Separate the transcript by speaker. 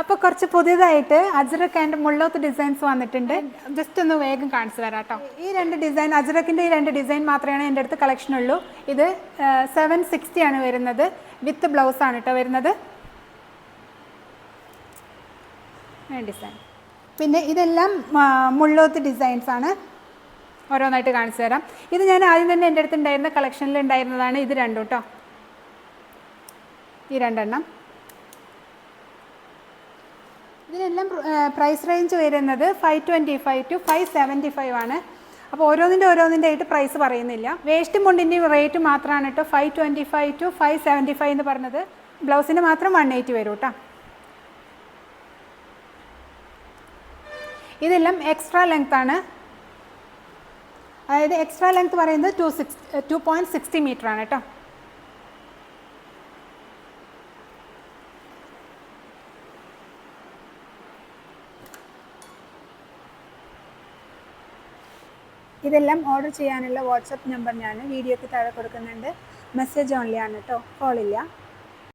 Speaker 1: അപ്പോൾ കുറച്ച് പുതിയതായിട്ട് അജ്രക് ആൻഡ് മുള്ളോത്ത് ഡിസൈൻസ് വന്നിട്ടുണ്ട്. ജസ്റ്റ് ഒന്ന് വേഗം കാണിച്ചു തരാം കേട്ടോ ഈ രണ്ട് ഡിസൈൻ അജ്രക്കിന്റെ ഈ രണ്ട് ഡിസൈൻ മാത്രമേ എന്റെ അടുത്ത് കളക്ഷൻ ഉള്ളൂ. ഇത് സെവൻ സിക്സ്റ്റി ആണ് വരുന്നത്. വിത്ത് ബ്ലൗസ് ആണ് കേട്ടോ വരുന്നത്. ഡിസൈൻ പിന്നെ ഇതെല്ലാം മുള്ളോത്ത് ഡിസൈൻസ് ആണ്. ഓരോന്നായിട്ട് കാണിച്ചു തരാം. ഇത് ഞാൻ ആദ്യം തന്നെ എന്റെ അടുത്ത് ഉണ്ടായിരുന്ന കളക്ഷനിൽ ഉണ്ടായിരുന്നതാണ് ഇത് രണ്ടും കേട്ടോ ഈ രണ്ടെണ്ണം. ഇതിനെല്ലാം പ്രൈസ് റേഞ്ച് വരുന്നത് five twenty five two five seventy five ആണ്. അപ്പോൾ ഓരോന്നിന്റെ ഓരോന്നിന്റെ ആയിട്ട് പ്രൈസ് പറയുന്നില്ല. വേസ്റ്റ് മുണ്ടിന്റെ റേറ്റ് മാത്രമാണ് കേട്ടോ five twenty five two five seventy five എന്ന് പറഞ്ഞത്. ബ്ലൗസിന് മാത്രം വൺ എയ്റ്റി വരും കേട്ടോ ഇതെല്ലാം എക്സ്ട്രാ ലെങ്ത് ആണ്. അതായത് എക്സ്ട്രാ ലെങ്ത് പറയുന്നത് two six two point sixty meter ആണ് കേട്ടോ ഇതെല്ലാം ഓർഡർ ചെയ്യാനുള്ള വാട്സപ്പ് നമ്പർ ഞാൻ വീഡിയോയ്ക്ക് താഴെ കൊടുക്കുന്നുണ്ട്. മെസ്സേജ് ഓൺലി ആണ് കേട്ടോ കോളില്ല